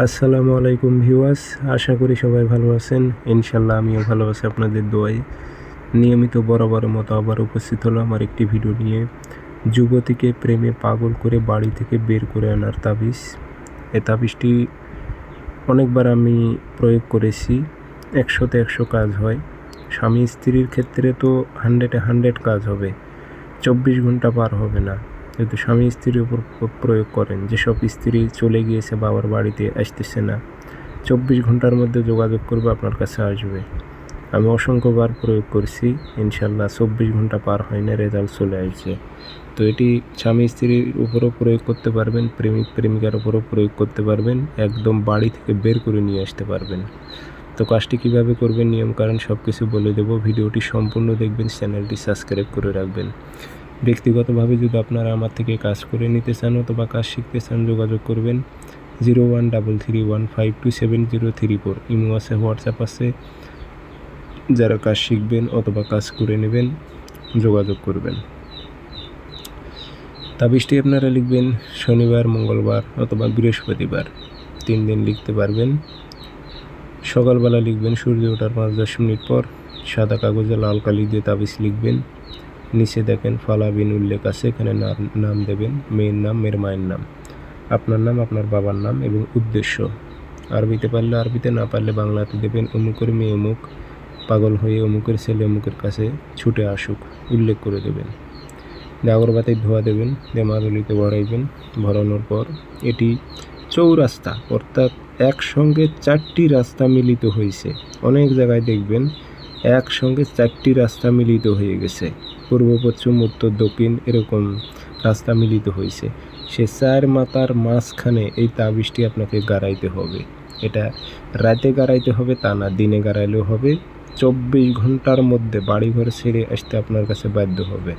আসসালামু আলাইকুম ভিউয়ার্স, আশা করি সবাই ভালো আছেন। ইনশাল্লাহ আমিও ভালো আছি আপনাদের দোয়ায়। নিয়মিত বরাবরের মতো আবার উপস্থিত হলো আমার একটি ভিডিও নিয়ে। যুবতীকে প্রেমে পাগল করে বাড়ি থেকে বের করে আনার তাবিজ। এ তাবিজটি অনেকবার আমি প্রয়োগ করেছি, একশোতে একশো কাজ হয়। স্বামী স্ত্রীর ক্ষেত্রে তো হান্ড্রেডে হান্ড্রেড কাজ হবে, চব্বিশ ঘণ্টা পার হবে না। যদি স্বামী স্ত্রীর উপর প্রয়োগ করেন। যেসব স্ত্রী চলে গিয়েছে, বাবার বাড়িতে আসতেছে না। চব্বিশ ঘণ্টার মধ্যে যোগাযোগ করবে, আপনার কাছে আসবে। আমি অসংখ্যবার প্রয়োগ করছি ইনশাল্লাহ চব্বিশ ঘণ্টা পার হয় না, রেজাল্ট চলে আসছে। তো এটি স্বামী স্ত্রীর উপরও প্রয়োগ করতে পারবেন, প্রেমিক প্রেমিকার উপরও প্রয়োগ করতে পারবেন, একদম বাড়ি থেকে বের করে নিয়ে আসতে পারবেন। তো কাজটি কীভাবে করবেন, নিয়মকানুন সব কিছু বলে দেবো। ভিডিওটি সম্পূর্ণ দেখবেন, চ্যানেলটি সাবস্ক্রাইব করে রাখবেন। ব্যক্তিগতভাবে যদি আপনারা আমার থেকে কাজ করে নিতে চান অথবা কাজ শিখতে চান, যোগাযোগ করবেন zero one double three one five two seven zero three four. Imo আছে, হোয়াটসঅ্যাপ আছে। যারা কাজ শিখবেন অথবা কাজ করে নেবেন, যোগাযোগ করবেন। তাবিজটি আপনারা লিখবেন শনিবার, মঙ্গলবার অথবা বৃহস্পতিবার। তিন দিন লিখতে পারবেন। সকালবেলা লিখবেন, সূর্য ওঠার পাঁচ দশ মিনিট পর। সাদা কাগজে লাল কালি দিয়ে তাবিজ লিখবেন। নিচে দেখেন, ফালাবিন উল্লেখ আছে, এখানে নাম নাম দেবেন, মেয়ের নাম, মেয়ের মায়ের নাম। আপনার নাম, আপনার বাবার নাম এবং উদ্দেশ্য। আরবিতে পারলে আরবিতে, না পারলে বাংলাতে দেবেন, অমুকের মেয়ে অমুক, পাগল হয়ে অমুকের ছেলে অমুকের কাছে ছুটে আসুক, উল্লেখ করে দেবেন। দিয়ে আগরবাতির ধোয়া দেবেন দিয়ে ভরাইবেন, ভরানোর পর এটি চৌরাস্তা, অর্থাৎ একসঙ্গে চারটি রাস্তা মিলিত হয়েছে। অনেক জায়গায় দেখবেন, একসঙ্গে চারটি রাস্তা মিলিত হয়ে গেছে। পূর্ব, পশ্চিম, উত্তর, দক্ষিণ এরকম রাস্তা মিলিত হয়েছে সে চার মাতার মাঝখানে এই তাবিজটি আপনাকে গাড়াইতে হবে। এটা রাতে গাড়াইতে হবে, তা না দিনে গাড়াইলেও হবে। চব্বিশ ঘণ্টার মধ্যে বাড়িঘর ছেড়ে আসতে আপনার কাছে বাধ্য হবে।